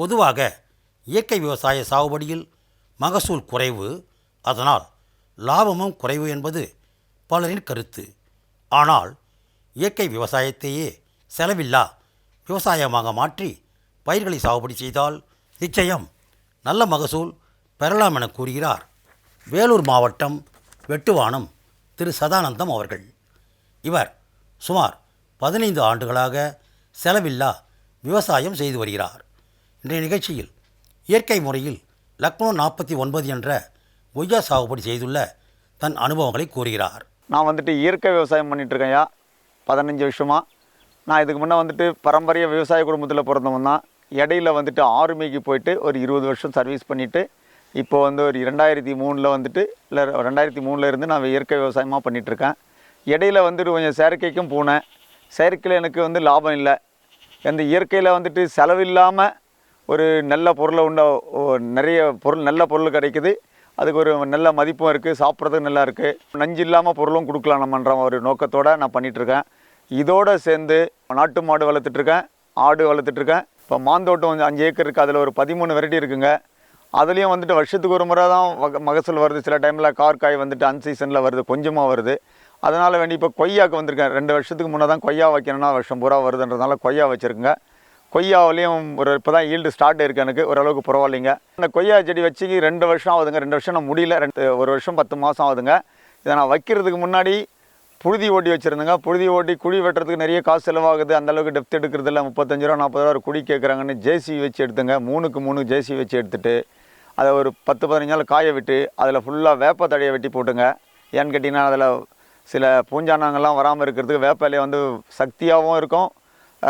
பொதுவாக இயற்கை விவசாய சாகுபடியில் மகசூல் குறைவு அதனால் லாபமும் குறைவு என்பது பலரின் கருத்து. ஆனால் இயற்கை விவசாயத்தையே செலவில்லா விவசாயமாக மாற்றி பயிர்களை சாகுபடி செய்தால் நிச்சயம் நல்ல மகசூல் பெறலாம் என கூறுகிறார் வேலூர் மாவட்டம் வெட்டுவானம் திரு சதானந்தம் அவர்கள். இவர் சுமார் பதினைந்து ஆண்டுகளாக செலவில்லா விவசாயம் செய்து வருகிறார். இன்றைய நிகழ்ச்சியில் இயற்கை முறையில் லக்னோ நாற்பத்தி ஒன்பது என்ற கொய்யா சாகுபடி செய்துள்ள தன் அனுபவங்களை கூறுகிறார். நான் வந்துட்டு இயற்கை விவசாயம் பண்ணிட்டு இருக்கேன்யா பதினஞ்சு வருஷமாக நான் இதுக்கு முன்னே வந்துட்டு பாரம்பரிய விவசாய குடும்பத்தில் பிறந்தவன் தான். இடையில வந்துட்டு ஆர்மிக்கு போயிட்டு ஒரு இருபது வருஷம் சர்வீஸ் பண்ணிவிட்டு இப்போ வந்து ஒரு ரெண்டாயிரத்தி மூணில் வந்துட்டு இல்லை ரெண்டாயிரத்தி மூணில் இருந்து நான் இயற்கை விவசாயமாக பண்ணிகிட்ருக்கேன் இடையில வந்துட்டு கொஞ்சம் செயற்கைக்கும் போனேன். செயற்கையில் எனக்கு வந்து லாபம் இல்லை. அந்த இயற்கையில் வந்துட்டு செலவில்லாமல் ஒரு நல்ல பொருளை உண்ட ஓ- நிறைய பொருள் நல்ல பொருள் கிடைக்குது. அதுக்கு ஒரு நல்ல மதிப்பும் இருக்குது சாப்பிட்றதுக்கு நல்லா இருக்குது நஞ்சு இல்லாமல் பொருளும் கொடுக்கலாம் நம்மன்ற ஒரு நோக்கத்தோடு நான் பண்ணிகிட்ருக்கேன் இதோடு சேர்ந்து நாட்டு மாடு வளர்த்துட்ருக்கேன் ஆடு வளர்த்துட்ருக்கேன். இப்போ மாந்தோட்டம் வந்து அஞ்சு ஏக்கர் இருக்குது அதில் ஒரு பதிமூணு வெரைட்டி இருக்குங்க. அதுலேயும் வந்துட்டு வருஷத்துக்கு ஒரு முறை தான் வக- மகசூல் வருது. சில டைமில் கார்காய் வந்துட்டு அன்சீசனில் வருது கொஞ்சமாக வருது. அதனால் வேண்டி இப்போ கொய்யாக்கு வந்திருக்கேன். ரெண்டு வருஷத்துக்கு முன்னே தான் கொய்யா வைக்கணும்னா வருஷம் பூரா வருதுன்றதுனால கொய்யா வச்சுருக்குங்க. கொய்யாவிலையும் ஒரு இப்போ தான் ஈல்டு ஸ்டார்ட் இருக்குது எனக்கு ஓரளவுக்கு பரவாயில்லைங்க. அந்த கொய்யா செடி வச்சு ரெண்டு வருஷம் ஆகுதுங்க. ரெண்டு வருஷம் நான் முடியல. ரெண்டு ஒரு வருஷம் பத்து மாதம் ஆகுதுங்க. இதை நான் வைக்கிறதுக்கு முன்னாடி புழுதி ஓட்டி வச்சுருந்தேங்க. புழுதி ஓட்டி குழி வெட்டுறதுக்கு நிறைய காசு செலவாகுது. அந்த அளவுக்கு டெப்த் எடுக்கிறது இல்லை முப்பத்தஞ்சு ரூபா நாற்பது ரூபா ஒரு குழி கேட்குறாங்கன்னு ஜேசி வச்சு எடுத்துங்க. மூணுக்கு மூணு ஜேசி வச்சு எடுத்துகிட்டு அதை ஒரு பத்து பதினஞ்சு நாள் காய விட்டு அதில் ஃபுல்லாக வேப்ப தடையை வெட்டி போட்டுங்க. ஏன்னு கேட்டிங்கன்னா அதில் சில பூஞ்சானங்கள்லாம் வராமல் இருக்கிறதுக்கு வேப்பிலையை வந்து சக்தியாகவும் இருக்கும்.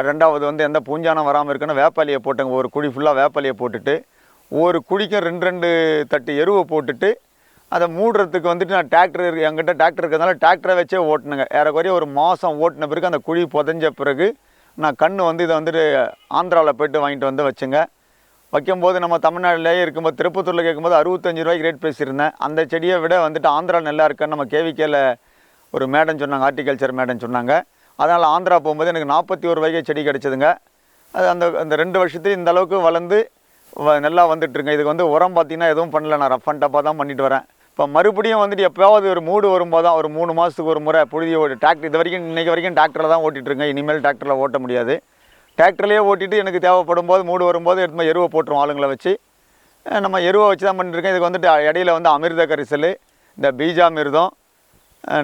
ரெண்டாவது வந்து எந்த பூஞ்சானம் வராமல் இருக்குன்னு வேப்பாலியை போட்டுங்க. ஒரு குழி ஃபுல்லாக வேப்பாலியை போட்டுட்டு ஒரு குழிக்கும் ரெண்டு ரெண்டு தட்டு எருவை போட்டுட்டு அதை மூடுறதுக்கு வந்துட்டு நான் டிராக்டர் இருக்கு என்கிட்ட டிராக்டர் இருக்கிறதுனால டிராக்டரை வச்சே ஓட்டணுங்க ஏறக்குறைய ஒரு மாதம் ஓட்டின பிறகு அந்த குழி புதஞ்ச பிறகு நான் கண்ணு வந்து இதை வந்துட்டு ஆந்திராவில் போய்ட்டு வாங்கிட்டு வந்து வச்சுங்க. வைக்கும்போது நம்ம தமிழ்நாட்டிலேயே இருக்கும்போது திருப்பத்தூரில் கேட்கும்போது அறுபத்தஞ்சு ரூபாய்க்கு ரேட் பேசியிருந்தேன். அந்த செடியை விட வந்துட்டு ஆந்திரா நல்லா இருக்குன்னு நம்ம கேவிகேல ஒரு மேடம் சொன்னாங்க ஹார்டிகல்ச்சர் மேடம் சொன்னாங்க. அதனால் ஆந்திரா போகும்போது எனக்கு நாற்பத்தி ஒரு வகை செடி கிடச்சிதுங்க. அது அந்த அந்த ரெண்டு வருஷத்துக்கு இந்த அளவுக்கு வளர்ந்து வ- நல்லா வந்துட்டுருங்க. இதுக்கு வந்து உரம் பார்த்தீங்கன்னா எதுவும் பண்ணல. நான் ரஃப் அண்ட் டப்பாக தான் பண்ணிட்டு வரேன். இப்போ மறுபடியும் வந்துட்டு எப்போயாவது ஒரு மூடு வரும்போது தான் ஒரு மூணு மாதத்துக்கு ஒரு முறை புழுதி ஓடி டிராக்டர் இது வரைக்கும் இன்றைக்கி வரைக்கும் டிராக்டரில் தான் ஓட்டிகிட்டு இருக்கேன் இனிமேல் டிராக்டரில் ஓட்ட முடியாது. டிராக்டர்லேயே ஓட்டிட்டு எனக்கு தேவைப்படும் போது மூடு வரும்போது எடுத்து எருவை போட்டுருவோம் ஆளுங்களை வச்சு. நம்ம எருவை வச்சு தான் பண்ணிட்டுருக்கேன். இதுக்கு வந்துட்டு இடையில வந்து அமிர்த கரிசல் இந்த பீஜாமிர்தம் அஹ்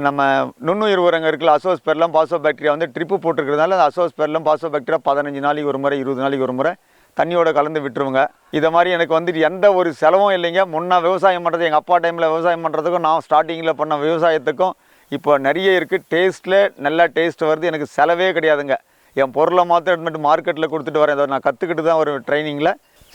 நம்ம நுண்ணுயிர் உரங்க இருக்குல்ல அசோஸ்பெர்லாம் பாசோ பாக்டீரியா வந்து ட்ரிப்பு போட்டிருக்கிறதுனால அந்த அசோஸ்பெர்லாம் பாசோ பாக்டீரியா பதினஞ்சு நாளைக்கு ஒரு முறை இருபது நாளைக்கு ஒரு முறை தண்ணியோட கலந்து விட்டுருவோங்க. இதை மாதிரி எனக்கு வந்துட்டு எந்த ஒரு செலவும் இல்லைங்க. முன்னே விவசாயம் பண்ணுறது எங்கள் அப்பா டைமில் விவசாயம் பண்ணுறதுக்கும் நான் ஸ்டார்டிங்கில் பண்ண விவசாயத்துக்கும் இப்போ நிறைய இருக்குது டேஸ்ட்டில் நல்லா டேஸ்ட் வருது. எனக்கு செலவே கிடையாதுங்க. என் பொருளை மாத்திரம் எடுத்துட்டு மார்க்கெட்டில் கொடுத்துட்டு வரேன். இதை நான் கற்றுக்கிட்டு தான் ஒரு ட்ரைனிங்கில்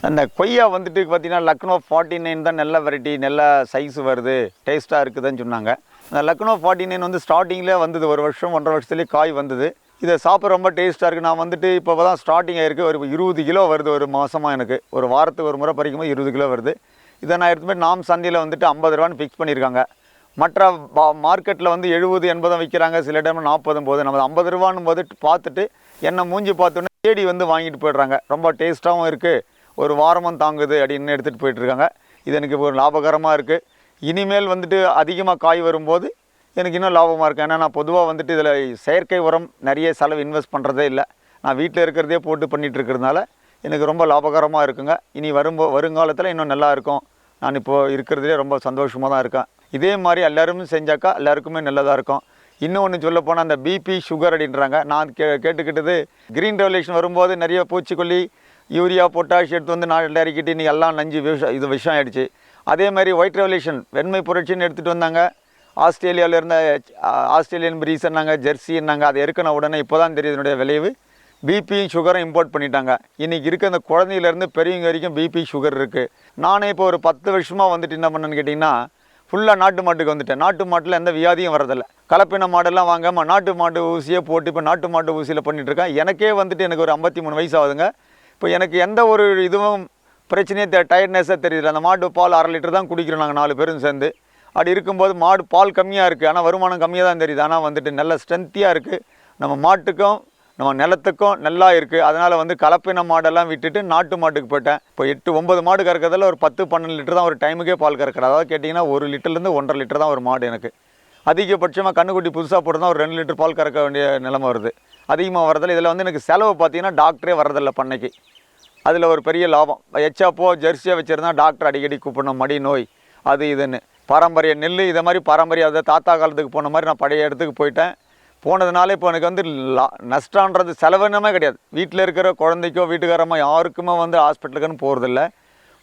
அந்த கொய்யா வந்துட்டு பார்த்தீங்கன்னா லக்னோ ஃபார்ட்டி நைன் தான் நல்ல வெரைட்டி நல்ல சைஸ் வருது டேஸ்ட்டாக இருக்குதுன்னு சொன்னாங்க. அந்த லக்னோ ஃபார்ட்டி நைன் வந்து ஸ்டார்டிங்கில் வந்தது. ஒரு வருஷம் ஒன்றரை வருஷத்துலேயே காய் வந்தது. இதை சாப்பிட ரொம்ப டேஸ்ட்டாக இருக்குது நான் வந்துட்டு இப்போ தான் ஸ்டார்டிங் ஆகிருக்கு ஒரு இருபது கிலோ வருது ஒரு மாதமாக எனக்கு. ஒரு வாரத்துக்கு ஒரு முறை பறிக்கும் போது இருபது கிலோ வருது. இதை நான் எடுத்து நாம் சந்தையில் வந்துட்டு ஐம்பது ரூபான்னு ஃபிக்ஸ் பண்ணியிருக்காங்க. மற்ற மார்க்கெட்டில் வந்து எழுபது எண்பதும் விற்கிறாங்க சில டைம் நாற்பதும் போது நம்ம ஐம்பது ரூபான்னு போது பார்த்துட்டு என்ன மூஞ்சி பார்த்தோன்னே தேடி வந்து வாங்கிட்டு போயிடுறாங்க. ரொம்ப டேஸ்ட்டாகவும் இருக்குது ஒரு வாரமும் தாங்குது அப்படின்னு எடுத்துகிட்டு போயிட்டுருக்காங்க. இது எனக்கு ஒரு லாபகரமாக இருக்குது இனிமேல் வந்துட்டு அதிகமாக காய் வரும்போது எனக்கு இன்னும் லாபமாக இருக்குது ஏன்னா நான் பொதுவாக வந்துட்டு இதில் செயற்கை உரம் நிறைய செலவு இன்வெஸ்ட் பண்ணுறதே இல்லை. நான் வீட்டில் இருக்கிறதே போட்டு பண்ணிட்டு இருக்கிறதுனால எனக்கு ரொம்ப லாபகரமாக இருக்குங்க. இனி வரும்போ வருங்காலத்தில் இன்னும் நல்லா இருக்கும். நான் இப்போது இருக்கிறதுலே ரொம்ப சந்தோஷமாக தான் இருக்கேன். இதே மாதிரி எல்லோருமே செஞ்சாக்கா எல்லாருக்குமே நல்லதாக இருக்கும். இன்னொன்று சொல்லப்போனால் அந்த பிபி சுகர் அப்படின்றாங்க. நான் கே கேட்டுக்கிட்டது க்ரீன் ரெவல்யூஷன் வரும்போது நிறைய பூச்சிக்கொல்லி யூரியா பொட்டாஷ் எடுத்து வந்து நாட்டில் இறக்கிட்டு இன்னைக்கு எல்லாம் நஞ்சு விஷம் இது விஷம் ஆயிடுச்சு. அதே மாதிரி ஒயிட் ரெவல்யூஷன் வெண்மை புரட்சின்னு எடுத்துகிட்டு வந்தாங்க. ஆஸ்திரேலியாவில் இருந்த ஆ- ஆஸ்திரேலியன் பிரீசன்னாங்க ஜெர்சின்னாங்க அதை எருக்கின உடனே இப்போ தான் தெரியுது இதனுடைய விளைவு. பிபி சுகரும் இம்போர்ட் பண்ணிட்டாங்க. இன்றைக்கி இருக்க அந்த குழந்தையிலேருந்து பெரியவங்க வரைக்கும் பிபி சுகர் இருக்குது நானே இப்போ ஒரு பத்து வருஷமாக வந்துட்டு என்ன பண்ணேன்னு கேட்டிங்கன்னா ஃபுல்லாக நாட்டு மாட்டுக்கு வந்துட்டேன். நாட்டு மாட்டில் எந்த வியாதியும் வரதில்லை. கலப்பின மாடெல்லாம் வாங்காமல் நாட்டு மாட்டு ஊசியை போட்டு இப்போ நாட்டு மாட்டு ஊசியில் பண்ணிகிட்ருக்கேன் இருக்கேன். எனக்கே வந்துட்டு எனக்கு ஒரு ஐம்பத்தி மூணு வயசு ஆகுதுங்க. இப்போ எனக்கு எந்த ஒரு இதுவும் பிரச்சனையே தெ டயர்ட்னஸாக தெரியல அந்த மாட்டு பால் அரை லிட்டர் தான் குடிக்கிறோம் நாங்கள் நாலு பேரும் சேர்ந்து. அப்படி இருக்கும்போது மாடு பால் கம்மியாக இருக்குது ஆனால் வருமானம் கம்மியாக தான் தெரியுது. ஆனால் வந்துட்டு நல்ல ஸ்ட்ரென்த்தியாக இருக்குது நம்ம மாட்டுக்கும் நம்ம நிலத்துக்கும் நல்லா இருக்குது அதனால் வந்து கலப்பின மாடெல்லாம் விட்டுட்டு நாட்டு மாட்டுக்கு போயிட்டேன். இப்போ எட்டு ஒம்பது மாடு கறக்கிறதுல ஒரு பத்து பன்னெண்டு லிட்டர் தான் ஒரு டைமுக்கே பால் கறக்கிறேன். அதாவது கேட்டிங்கன்னா ஒரு லிட்டர்லேருந்து ஒன்றரை லிட்டர் தான் ஒரு மாடு எனக்கு. அதிகபட்சமாக கண்ணுக்குட்டி புதுசாக போட்டு ஒரு ரெண்டு லிட்டர் பால் கறக்க வேண்டிய நிலைமை வருது. அதிகமாக வரதில்லை இதில் வந்து எனக்கு செலவு பார்த்தீங்கன்னா டாக்டரே வரதில்லை பண்ணைக்கு. அதில் ஒரு பெரிய லாபம். எச்சாப்போ ஜெர்சியாக வச்சுருந்தா டாக்டர் அடிக்கடி கூப்பிடணும் மடி நோய் அது இதுன்னு. பாரம்பரிய நெல் இதை மாதிரி பாரம்பரிய அதை தாத்தா காலத்துக்கு போன மாதிரி நான் பழைய இடத்துக்கு போயிட்டேன். போனதுனால இப்போ எனக்கு வந்து லா நஷ்டன்றது செலவுனமே கிடையாது. வீட்டில் இருக்கிற குழந்தைக்கோ வீட்டுக்காரமோ யாருக்குமே வந்து ஹாஸ்பிட்டலுக்குன்னு போகிறதில்ல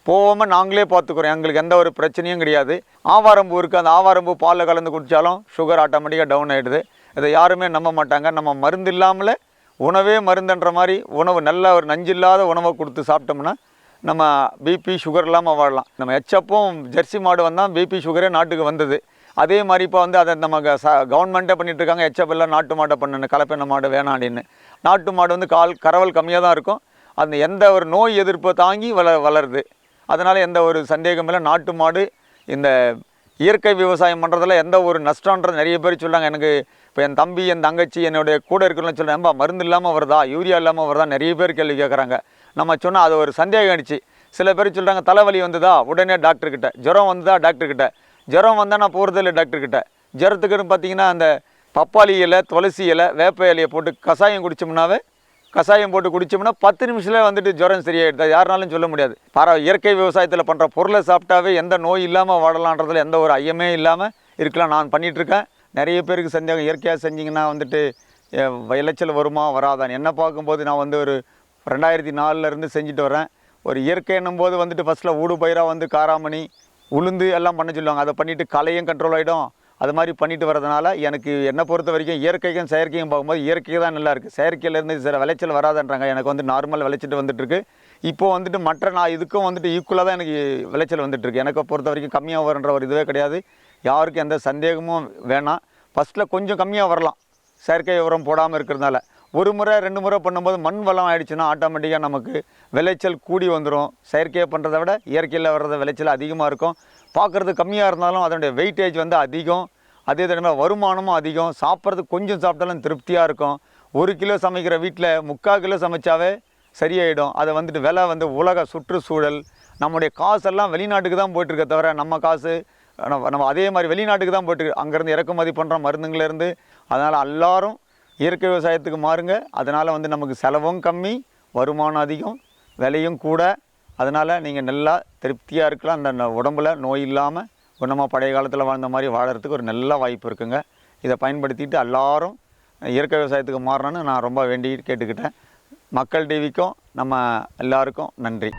போகாமல் நாங்களே பார்த்துக்குறோம். எங்களுக்கு எந்த ஒரு பிரச்சனையும் கிடையாது. ஆவாரம்பூ இருக்குது அந்த ஆவாரம்பூ பாலில் கலந்து குடித்தாலும் சுகர் ஆட்டோமேட்டிக்காக டவுன் ஆகிடுது இதை யாருமே நம்ப மாட்டாங்க. நம்ம மருந்து இல்லாமல் உணவே மருந்துன்ற மாதிரி உணவு நல்ல ஒரு நஞ்சில்லாத உணவை கொடுத்து சாப்பிட்டோம்னா நம்ம பிபி சுகர் இல்லாமல் வாழலாம். நம்ம எச்சப்பும் ஜெர்சி மாடு வந்தால் பிபி சுகரே நாட்டுக்கு வந்தது. அதே மாதிரி இப்போ வந்து அதை நம்ம ச கவர்மெண்ட்டே பண்ணிகிட்ருக்காங்க இருக்காங்க. எச்சப் எல்லாம் நாட்டு மாடை பண்ணணும் கலப்பின மாடு வேணாம் அப்படின்னு. நாட்டு மாடு வந்து கால் கறவல் கம்மியாக தான் இருக்கும். அந்த எந்த ஒரு நோய் எதிர்ப்பை தாங்கி வள வளருது. அதனால் எந்த ஒரு சந்தேகம் இல்லை. நாட்டு மாடு இந்த இயற்கை விவசாயம் பண்ணுறதுல எந்த ஒரு நஷ்டன்றது நிறைய பேர் சொல்லாங்க எனக்கு இப்போ என் தம்பி என் தங்கச்சி என்னுடைய கூட இருக்கிறவங்க சொல்கிறேன் ஏம்பா மருந்து இல்லாமல் வருதா? யூரியா இல்லாமல் வருதா? நிறைய பேர் கேள்வி கேட்குறாங்க. நம்ம சொன்னால் அது ஒரு சந்தேகம் ஆயிடுச்சு. சில பேர் சொல்கிறாங்க தலைவலி வந்ததா? உடனே டாக்டர்கிட்ட ஜுரம் வந்ததா? டாக்டர்கிட்ட ஜுரம் வந்தால் நான் போகிறது இல்லை டாக்டர்கிட்ட ஜுரத்துக்குன்னு பார்த்தீங்கன்னா அந்த பப்பாளி இலை துளசி இலை வேப்ப இலையை போட்டு கஷாயம் குடிச்சோம்னாவே கஷாயம் போட்டு குடிச்சோம்னா பத்து நிமிஷத்தில் வந்துட்டு ஜுரம் சரியாயிடுது. யாருனாலும் சொல்ல முடியாது. பரவ இயற்கை விவசாயத்தில் பண்ணுற பொருளை சாப்பிட்டாவே எந்த நோய் இல்லாமல் வாழலான்றதுல எந்த ஒரு ஐயமே இல்லாமல் இருக்கலாம். நான் பண்ணிகிட்ருக்கேன் இருக்கேன் நிறைய பேருக்கு செஞ்சாங்க இயற்கையாக செஞ்சிங்கன்னா வந்துட்டு விளைச்சல் வருமா வராதான்னு. என்ன பார்க்கும்போது நான் வந்து ஒரு ரெண்டாயிரத்தி நாலுலேருந்து செஞ்சுட்டு வரேன் ஒரு இயற்கைன்னும் போது வந்துட்டு ஃபஸ்ட்டில் ஊடு பயிராக வந்து காராமணி உளுந்து எல்லாம் பண்ண சொல்லுவாங்க. அதை பண்ணிவிட்டு களையும் கண்ட்ரோல் ஆகிடும் அது மாதிரி பண்ணிட்டு வரதுனால எனக்கு என்னை பொறுத்த வரைக்கும் இயற்கைக்கும் செயற்கையும் பார்க்கும்போது இயற்கை தான் நல்லா இருக்குது செயற்கையிலேருந்து சில விளைச்சல் வராதுன்றாங்க. எனக்கு வந்து நார்மல் விளைச்சிட்டு வந்துட்டுருக்கு இப்போது இப்போ வந்துட்டு மற்ற நான் இதுக்கும் வந்துட்டு ஈக்குவலாக தான் எனக்கு விளைச்சல் வந்துட்டுருக்கு எனக்கு பொறுத்த வரைக்கும் கம்மியாக வருன்ற ஒரு இதுவே கிடையாது. யாருக்கும் எந்த சந்தேகமும் வேணாம். ஃபஸ்ட்டில் கொஞ்சம் கம்மியாக வரலாம். செயற்கை உரம் போடாமல் இருக்கிறதுனால. ஒரு முறை ரெண்டு முறை பண்ணும்போது மண் வளம் ஆயிடுச்சுன்னா ஆட்டோமேட்டிக்காக நமக்கு விளைச்சல் கூடி வந்துடும் செயற்கையாக பண்ணுறதை விட இயற்கையில் வர்றது விளைச்சல் அதிகமாக இருக்கும். பார்க்குறது கம்மியாக இருந்தாலும் அதனுடைய வெயிட்டேஜ் வந்து அதிகம். அதே தடவை வருமானமும் அதிகம். சாப்பிட்றது கொஞ்சம் சாப்பிட்டாலும் திருப்தியாக இருக்கும். ஒரு கிலோ சமைக்கிற வீட்டில் முக்கால் கிலோ சமைச்சாவே சரியாயிடும். அதை வந்துட்டு விலை வந்து உலக சுற்றுச்சூழல். நம்முடைய காசெல்லாம் வெளிநாட்டுக்கு தான் போயிட்டுருக்க தவிர நம்ம காசு நம்ம நம்ம அதே மாதிரி வெளிநாட்டுக்கு தான் போயிட்டு அங்கேருந்து இறக்குமதி பண்ணுறோம் மருந்துங்கள்லேருந்து அதனால் எல்லோரும் இயற்கை விவசாயத்துக்கு மாறுங்க. அதனால் வந்து நமக்கு செலவும் கம்மி வருமானம் அதிகம் விலையும் கூட. அதனால் நீங்கள் நல்லா திருப்தியாக இருக்கலாம். அந்த ந- உடம்புல நோய் இல்லாமல் குணமாக பழைய காலத்தில் வாழ்ந்த மாதிரி வாழறதுக்கு ஒரு நல்ல வாய்ப்பு இருக்குங்க. இதை பயன்படுத்திட்டு எல்லாரும் இயற்கை விவசாயத்துக்கு மாறணும்னு நான் ரொம்ப வேண்டி கேட்டுக்கிட்டேன். மக்கள் டிவிக்கும் நம்ம எல்லாருக்கும் நன்றி.